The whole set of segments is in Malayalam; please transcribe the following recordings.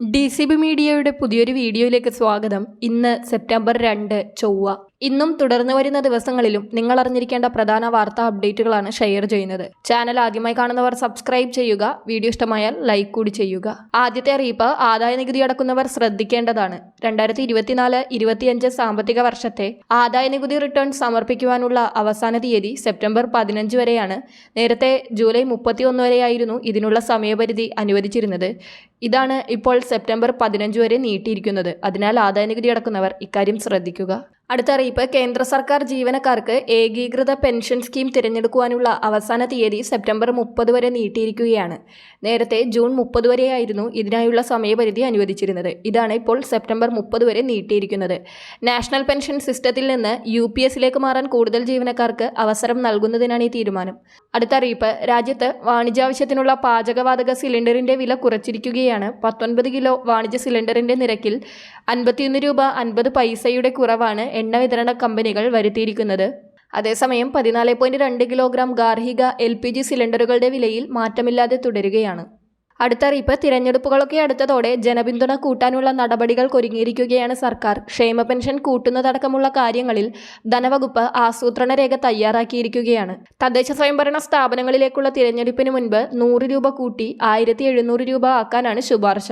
ഡി സി ബി മീഡിയയുടെ പുതിയൊരു വീഡിയോയിലേക്ക് സ്വാഗതം. ഇന്ന് സെപ്റ്റംബർ രണ്ട് ചൊവ്വ. ഇന്നും തുടർന്നു വരുന്ന ദിവസങ്ങളിലും നിങ്ങൾ അറിഞ്ഞിരിക്കേണ്ട പ്രധാന വാർത്താ അപ്ഡേറ്റുകളാണ് ഷെയർ ചെയ്യുന്നത്. ചാനൽ ആദ്യമായി കാണുന്നവർ സബ്സ്ക്രൈബ് ചെയ്യുക വീഡിയോ ഇഷ്ടമായാൽ ലൈക്ക് കൂടി ചെയ്യുക. ആദ്യത്തെ അറിയിപ്പ് ആദായ നികുതി അടക്കുന്നവർ ശ്രദ്ധിക്കേണ്ടതാണ്. രണ്ടായിരത്തി ഇരുപത്തിനാല് ഇരുപത്തിയഞ്ച് സാമ്പത്തിക വർഷത്തെ ആദായ നികുതി റിട്ടേൺ സമർപ്പിക്കുവാനുള്ള അവസാന തീയതി സെപ്റ്റംബർ പതിനഞ്ച് വരെയാണ്. നേരത്തെ ജൂലൈ മുപ്പത്തിയൊന്ന് വരെയായിരുന്നു ഇതിനുള്ള സമയപരിധി അനുവദിച്ചിരുന്നത്. ഇതാണ് ഇപ്പോൾ സെപ്റ്റംബർ പതിനഞ്ച് വരെ നീട്ടിയിരിക്കുന്നത്. അതിനാൽ ആദായ നികുതി അടക്കുന്നവർ ഇക്കാര്യം ശ്രദ്ധിക്കുക. അടുത്ത അറിയിപ്പ് കേന്ദ്ര സർക്കാർ ജീവനക്കാർക്ക് ഏകീകൃത പെൻഷൻ സ്കീം തിരഞ്ഞെടുക്കുവാനുള്ള അവസാന തീയതി സെപ്റ്റംബർ മുപ്പത് വരെ നീട്ടിയിരിക്കുകയാണ്. നേരത്തെ ജൂൺ മുപ്പത് വരെയായിരുന്നു ഇതിനായുള്ള സമയപരിധി അനുവദിച്ചിരുന്നത്. ഇതാണ് ഇപ്പോൾ സെപ്റ്റംബർ മുപ്പത് വരെ നീട്ടിയിരിക്കുന്നത്. നാഷണൽ പെൻഷൻ സിസ്റ്റത്തിൽ നിന്ന് യു പി എസിലേക്ക് മാറാൻ കൂടുതൽ ജീവനക്കാർക്ക് അവസരം നൽകുന്നതിനാണ് ഈ തീരുമാനം. അടുത്ത അറിയിപ്പ് രാജ്യത്ത് വാണിജ്യാവശ്യത്തിനുള്ള പാചകവാതക സിലിണ്ടറിന്റെ വില കുറച്ചിരിക്കുകയാണ്. പത്തൊൻപത് കിലോ വാണിജ്യ സിലിണ്ടറിന്റെ നിരക്കിൽ അൻപത്തിയൊന്ന് രൂപ അൻപത് പൈസയുടെ കുറവാണ് എണ്ണ വിതരണ കമ്പനികൾ വരുത്തിയിരിക്കുന്നത്. അതേസമയം പതിനാല് പോയിന്റ് രണ്ട് കിലോഗ്രാം ഗാർഹിക എൽ പി ജി സിലിണ്ടറുകളുടെ വിലയിൽ മാറ്റമില്ലാതെ തുടരുകയാണ്. അടുത്ത അറിയിപ്പ് തിരഞ്ഞെടുപ്പുകളൊക്കെ അടുത്തതോടെ ജനപിന്തുണ കൂട്ടാനുള്ള നടപടികൾക്കൊരുങ്ങിയിരിക്കുകയാണ് സർക്കാർ. ക്ഷേമ പെൻഷൻ കൂട്ടുന്നതടക്കമുള്ള കാര്യങ്ങളിൽ ധനവകുപ്പ് ആസൂത്രണ രേഖ തയ്യാറാക്കിയിരിക്കുകയാണ്. തദ്ദേശ സ്വയംഭരണ സ്ഥാപനങ്ങളിലേക്കുള്ള തിരഞ്ഞെടുപ്പിന് മുൻപ് നൂറ് രൂപ കൂട്ടി ആയിരത്തി എഴുന്നൂറ് രൂപ ആക്കാനാണ് ശുപാർശ.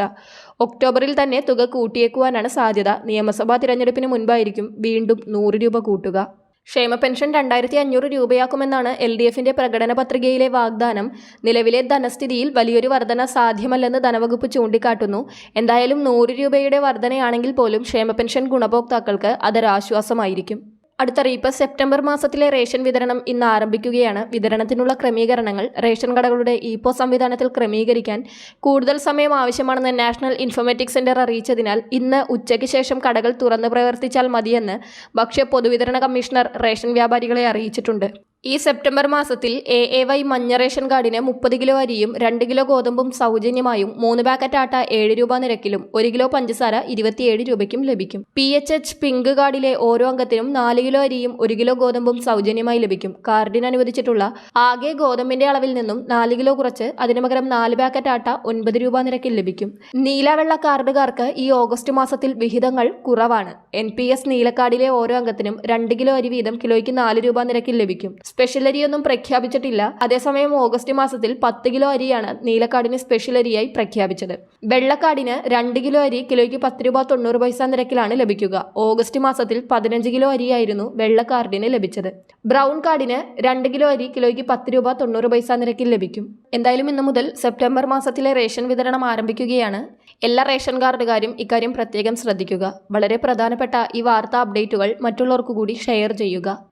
ഒക്ടോബറിൽ തന്നെ തുക കൂട്ടിയേക്കുവാനാണ് സാധ്യത. നിയമസഭാ തിരഞ്ഞെടുപ്പിന് മുൻപായിരിക്കും വീണ്ടും നൂറ് രൂപ കൂട്ടുക. ക്ഷേമ പെൻഷൻ രണ്ടായിരത്തി അഞ്ഞൂറ് രൂപയാക്കുമെന്നാണ് എൽ ഡി എഫിന്റെ പ്രകടന പത്രികയിലെ വാഗ്ദാനം. നിലവിലെ ധനസ്ഥിതിയിൽ വലിയൊരു വർധന സാധ്യമല്ലെന്ന് ധനവകുപ്പ് ചൂണ്ടിക്കാട്ടുന്നു. എന്തായാലും നൂറ് രൂപയുടെ വർധനയാണെങ്കിൽ പോലും ക്ഷേമ പെൻഷൻ ഗുണഭോക്താക്കൾക്ക് അതൊരാശ്വാസമായിരിക്കും. അടുത്തറിയിപ്പ് സെപ്റ്റംബർ മാസത്തിലെ റേഷൻ വിതരണം ഇന്ന് ആരംഭിക്കുകയാണ്. വിതരണത്തിനുള്ള ക്രമീകരണങ്ങൾ റേഷൻ കടകളുടെ ഇപോ സംവിധാനത്തിൽ ക്രമീകരിക്കാൻ കൂടുതൽ സമയം ആവശ്യമാണെന്ന് നാഷണൽ ഇൻഫോമാറ്റിക് സെന്റർ അറിയിച്ചതിനാൽ ഇന്ന് ഉച്ചയ്ക്ക് ശേഷം കടകൾ തുറന്ന് പ്രവർത്തിച്ചാൽ മതിയെന്ന് ഭക്ഷ്യ പൊതുവിതരണ കമ്മീഷണർ റേഷൻ വ്യാപാരികളെ അറിയിച്ചിട്ടുണ്ട്. ഈ സെപ്റ്റംബർ മാസത്തിൽ എ എ വൈ മഞ്ഞ റേഷൻ കാർഡിന് മുപ്പത് കിലോ അരിയും രണ്ട് കിലോ ഗോതമ്പും സൗജന്യമായും മൂന്ന് പാക്കറ്റ് ആട്ട ഏഴ് രൂപ നിരക്കിലും ഒരു കിലോ പഞ്ചസാര ഇരുപത്തിയേഴ് രൂപയ്ക്കും ലഭിക്കും. പി എച്ച് എച്ച് പിങ്ക് കാർഡിലെ ഓരോ അംഗത്തിനും നാല് കിലോ അരിയും ഒരു കിലോ ഗോതമ്പും സൗജന്യമായി ലഭിക്കും. കാർഡിന് അനുവദിച്ചിട്ടുള്ള ആകെ ഗോതമ്പിന്റെ അളവിൽ നിന്നും നാല് കിലോ കുറച്ച് അതിനു പകരം നാല് പാക്കറ്റ് ആട്ട ഒൻപത് രൂപ നിരക്കിൽ ലഭിക്കും. നീലവെള്ള കാർഡുകാർക്ക് ഈ ഓഗസ്റ്റ് മാസത്തിൽ വിഹിതങ്ങൾ കുറവാണ്. എൻ പി എസ് നീലക്കാർഡിലെ ഓരോ അംഗത്തിനും രണ്ട് കിലോ അരി വീതം കിലോയ്ക്ക് നാല് രൂപ നിരക്കിൽ ലഭിക്കും. സ്പെഷ്യൽ അരിയൊന്നും പ്രഖ്യാപിച്ചിട്ടില്ല. അതേസമയം ഓഗസ്റ്റ് മാസത്തിൽ പത്ത് കിലോ അരിയാണ് നീലക്കാടിന് സ്പെഷ്യൽ അരിയായി പ്രഖ്യാപിച്ചത്. വെള്ളക്കാടിന് രണ്ട് കിലോ അരി കിലോയ്ക്ക് പത്ത് രൂപ തൊണ്ണൂറ് പൈസ നിരക്കിലാണ് ലഭിക്കുക. ഓഗസ്റ്റ് മാസത്തിൽ പതിനഞ്ച് കിലോ അരിയായിരുന്നു വെള്ളക്കാർഡിന് ലഭിച്ചത്. ബ്രൗൺ കാർഡിന് രണ്ട് കിലോ അരി കിലോയ്ക്ക് പത്ത് രൂപ തൊണ്ണൂറ് പൈസ നിരക്കിൽ ലഭിക്കും. എന്തായാലും ഇന്ന് മുതൽ സെപ്റ്റംബർ മാസത്തിലെ റേഷൻ വിതരണം ആരംഭിക്കുകയാണ്. എല്ലാ റേഷൻ കാർഡുകാരും ഇക്കാര്യം പ്രത്യേകം ശ്രദ്ധിക്കുക. വളരെ പ്രധാനപ്പെട്ട ഈ വാർത്താ അപ്ഡേറ്റുകൾ മറ്റുള്ളവർക്കു കൂടി ഷെയർ ചെയ്യുക.